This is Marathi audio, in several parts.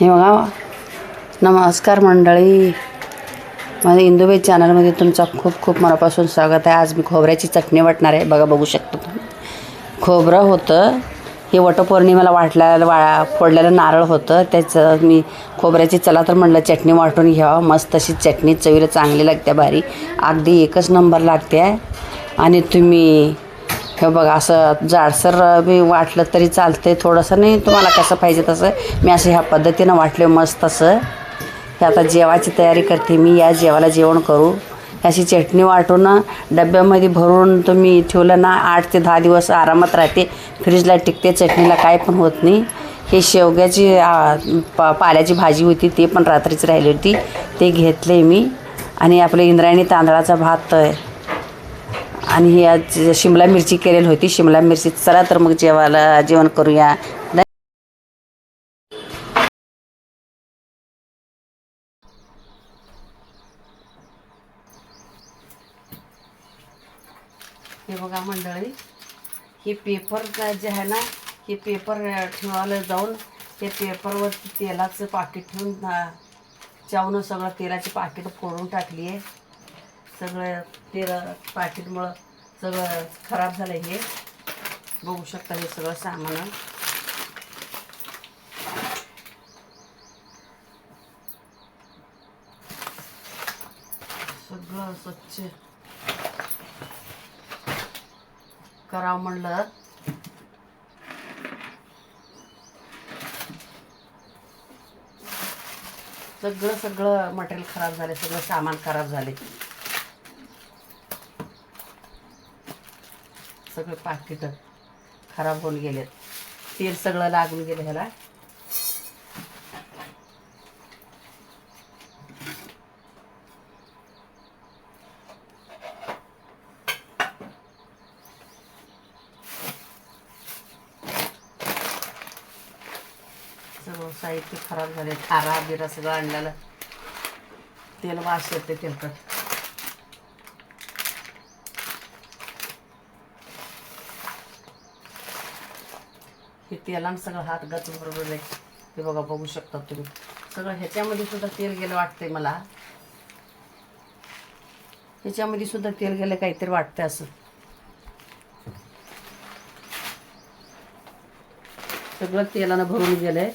हे बघा नमस्कार मंडळी. माझ्या इंदुबाई चॅनलमध्ये तुमचं खूप खूप मनापासून स्वागत आहे. आज मी खोबऱ्याची चटणी वाटणार आहे. बघा बघू शकतो खोबरं होतं. हे वटपौर्णिमेला वाटलेलं वा फोडलेलं नारळ होतं. त्याचं मी खोबऱ्याची चला तर म्हणलं चटणी वाटून घ्यावं. मस्त अशी चटणी चवीला चांगली लागते भारी अगदी एकच नंबर लागते. आहे आणि तुम्ही हे बघा असं जाडसर मी वाटलं तरी चालते थोडंसं. नाही तुम्हाला कसं पाहिजे तसं. मी असं ह्या पद्धतीनं वाटले मस्त असं. हे आता जेवायची तयारी करते मी. या जेवायला जेवण करू. अशी चटणी वाटून डब्यामध्ये भरून तुम्ही ठेवलं ना आठ ते दहा दिवस आरामात राहते. फ्रीजला टिकते चटणीला काय पण होत नाही. हे शेवग्याची पा पाल्याची भाजी होती ते पण रात्रीच राहिली होती. ते घेतले मी. आणि आपलं इंद्रायणी तांदळाचा भात आणि ही आज शिमला मिरची केलेली होती शिमला मिरची चला तर मग जेवायला जेवण करूया. हे बघा मंडळी हे पेपर जे आहे ना हे पेपर ठेवायला जाऊन ते पेपरवरती तेलाचं पाकिट ठेवून जाऊन सगळं तेलाची पाकिट फोडून टाकली आहे सगळं तेल पाकिटमुळं सगळं खराब झालं हे. बघू शकता हे सगळं सामान. सगळं स्वच्छ करावं म्हणलं. सगळं सगळं मटेरियल खराब झाले सगळं सामान खराब झाले सगळं पाकिट खराब होऊन गेलेत. तेल सगळं लागून गेलं ह्याला. सगळं साहित्य खराब झाले खारा बिरा सगळं आणलेलं. तेल वास येते तेलकट. तेलानं सगळं हात गच बरोबर आहे. ते बघा बघू शकता तुम्ही. सगळं ह्याच्यामध्ये सुद्धा तेल गेलं वाटतंय मला. ह्याच्यामध्ये सुद्धा तेल गेलं काहीतरी वाटतंय असं. सगळं तेलानं भरून गेलंय.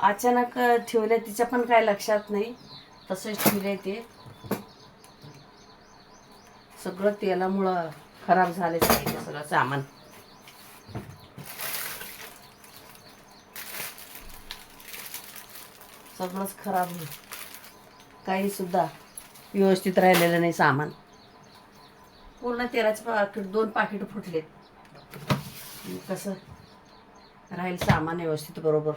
अचानक ठेवले तिच्या पण काय लक्षात नाही. तसंच ठेवलंय ते. सगळं तेलामुळं. खराब झाले साहित्य सगळं सामान. सगळंच खराब होईल काही सुद्धा व्यवस्थित राहिलेलं नाही सामान. पूर्ण तेलाचे पाकिट दोन पाकिट फुटलेत. कसं? राहील सामान व्यवस्थित बरोबर.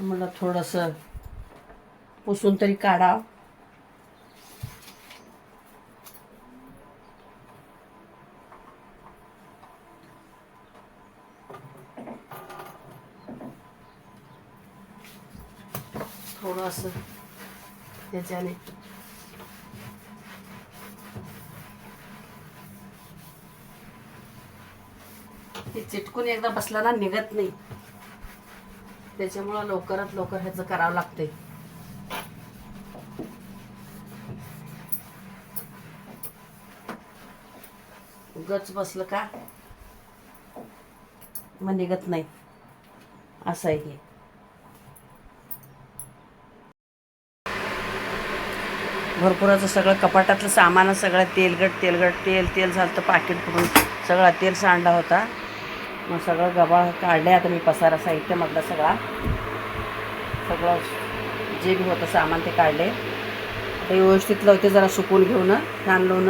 मला थोडंसं पुसून तरी काढा. थोडं असं त्याच्याने. ते चिटकून एकदा बसला ना निघत नाही. त्याच्यामुळं लवकरात लवकर ह्याचं करावं लागतंय. गच बसलं का? म्हणजे मग निघत नाही. असं आहे हे. असं सगळं कपाटातलं सामान सगळं तेलगट तेलगट तेल तेल झालं तर पाकिट फुटून सगळा तेल सांडला होता. मग सगळं गबा काढले. आता मी पसारा साहित्य मधला सगळा. सगळं जे बी होतं सामान ते काढले. ते व्यवस्थित लावते जरा सुकून घेऊन छान लावून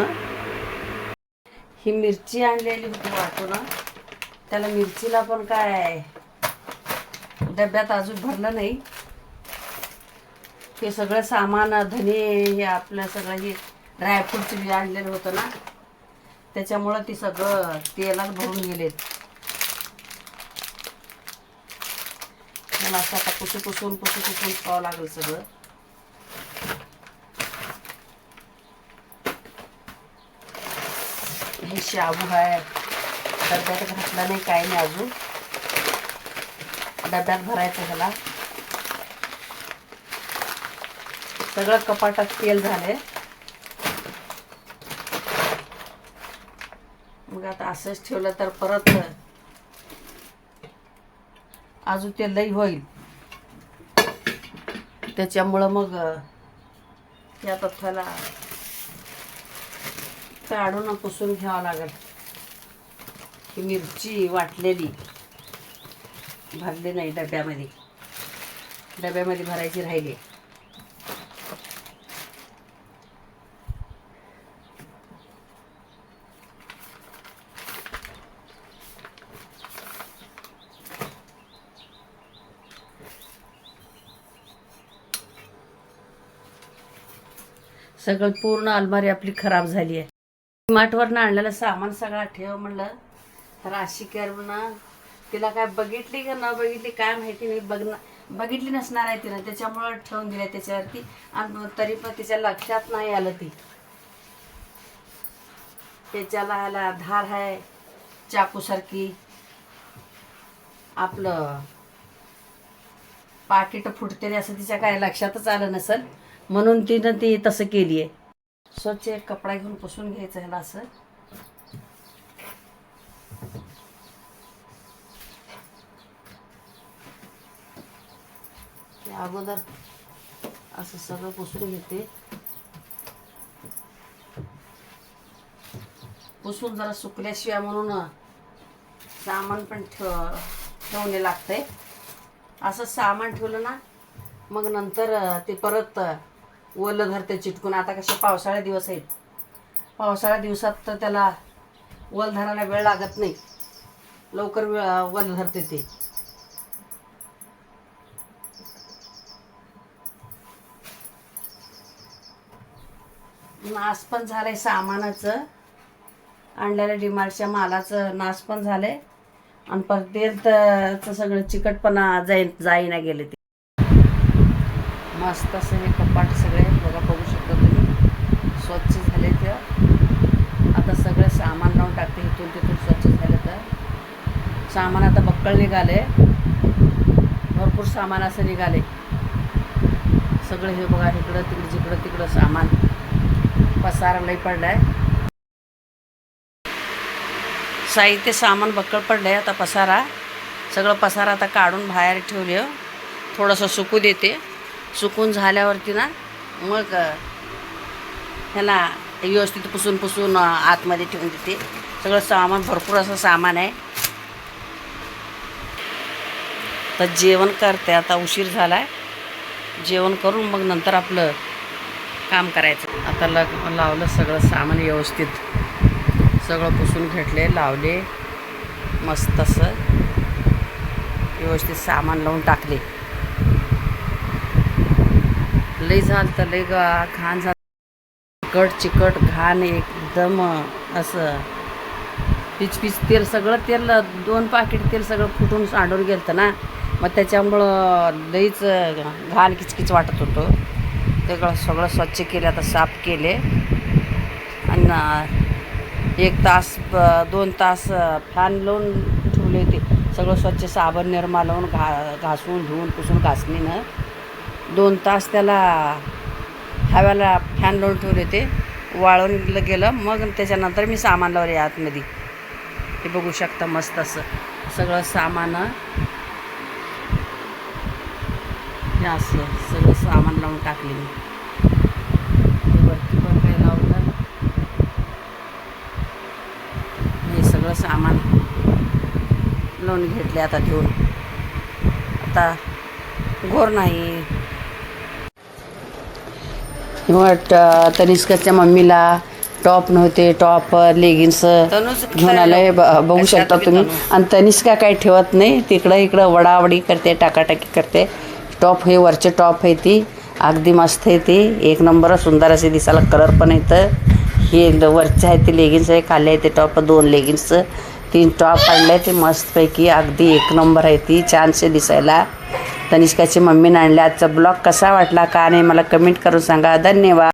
ही मिरची आणलेली होती वाटून. त्याला मिरचीला पण काय डब्यात अजून भरलं नाही. हे सगळं सामान धने हे आपलं सगळं हे ड्रायफ्रूटचं बी आणलेलं होतं ना त्याच्यामुळं ती सगळं तेलात भरून गेलेत. मला असं आता पुसू पुसून पुसू पुसून खावं लागेल सगळं. ही शाबू आहे डब्यात घातला नाही काही नाही अजून. डब्यात भरायचं ह्याला. सगळं कपाटात तेल झालंय. मग आता असंच ठेवलं तर परत अजून ते लई होईल. त्याच्यामुळं मग या तथ्याला काढून पुसून घ्यावं लागेल. ही मिरची वाटलेली. भरली नाही डब्यामध्ये. डब्यामध्ये भरायची राहिली. सगळं पूर्ण अलमारी आपली खराब झाली आहे स्मार्टवरनं आणलेलं सामान सगळं ठेव म्हणलं. तर अशी कर म्हणा. तिला काय बघितली का न बघितली काय माहिती नाही. बघणार बघितली नसणार आहे तिनं. त्याच्यामुळं ठेवून दिल्या त्याच्यावरती. आणि तरी पण तिच्या लक्षात नाही आलं ती. त्याच्याला ह्याला धार आहे. चाकूसारखी. आपलं पाकिट फुटतेले असं तिच्या काय लक्षातच आलं नसेल. म्हणून तिनं ती तसं केली आहे स्वच्छ एक कपडा घेऊन पुसून घ्यायचं ह्याला असं. अगोदर असं सगळं पुसून घेते. पुसून जरा सुकल्याशिवाय म्हणून सामान पण ठेव ठेवणे लागतंय. असं सामान ठेवलं ना मग नंतर ते परत ओलं धरते चिटकून. आता कसे पावसाळ्या दिवस आहेत. पावसाळ्या दिवसात तर त्याला वल धरायला वेळ लागत नाही. लवकर वल धरते ते. नाश पण झालंय सामानाचं. आणलेल्या डिमार्टच्या मालाचं नाश पण झालंय. आणि परत सगळं चिकटपणा जाई जाईना गेले ते. मस्त असं हे कपाट सगळे बघा बघू शकता तुम्ही स्वच्छ झाले ते आता सगळं सामान लावून टाकते इथून तिथून स्वच्छ झालं तर सामान आता बक्कळ निघाले. भरपूर सामान असं निघाले. सगळं हे बघा इकडं तिकडं जिकडं तिकडं सामान पसारा लई पडलाय. साहित्य सामान बक्कळ पडलंय आता पसारा. सगळं पसारा आता काढून बाहेर ठेवले थोडंसं सुकू देते. सुकून झाल्यावरती ना मग ह्याला व्यवस्थित पुसून पुसून आतमध्ये ठेवून देते. सगळं सामान भरपूर असं सामान आहे. तर जेवण करते आता उशीर झाला आहे जेवण करून मग नंतर आपलं काम करायचं. आता लग लावलं सगळं सामान व्यवस्थित. सगळं पुसून घेतले लावले. मस्त असं व्यवस्थित सामान लावून टाकले. लई झालं तर लई गा घाण झालं. चिकट चिकट घाण एकदम असं. पिच पिच तेल सगळं तेल दोन पाकिट तेल सगळं फुटून सांडून गेलं ना. मग त्याच्यामुळं लईच घाण किचकिच वाटत होतं. ते सगळं स्वच्छ केलं आता साफ केले. आणि एक तास दोन तास फॅन लावून ठेवले होते. सगळं स्वच्छ साबण निर्मा लावून घा घासून धुवून पुसून घासणीनं. दोन तास त्याला हव्याला फॅन लावून ठेवले ते वाळून गेलं मग त्याच्यानंतर मी सामान लावले आतमध्ये. हे बघू शकता मस्त असं सगळं सामान. हे असं सगळं सामान लावून टाकले मी. वरती पण काय लावलं? हे सगळं सामान लावून घेतले आता ठेवून. आता घोर नाही. मग तनिष्काच्या मम्मीला टॉप नव्हते टॉप लेगिन्स घेऊन आलंय बघू शकता तुम्ही आणि तनिष्का काही ठेवत नाही तिकडं इकडं वडावडी करते टाकाटाकी करते. टॉप हे वरचे टॉप आहे ती. अगदी मस्त आहे ती. एक नंबर सुंदर असे दिसायला कलर पण येतं. हे वरचे आहे ते लेगिन्स आहे खाली आहे ते टॉप दोन लेगिन्स तीन टॉप आणले ते मस्तपैकी. अगदी एक नंबर आहे ती. छानसे दिसायला. तनिष्काची मम्मीने आणल्या. आजचा ब्लॉग कसा वाटला का नाही मला कमेंट करून सांगा. धन्यवाद.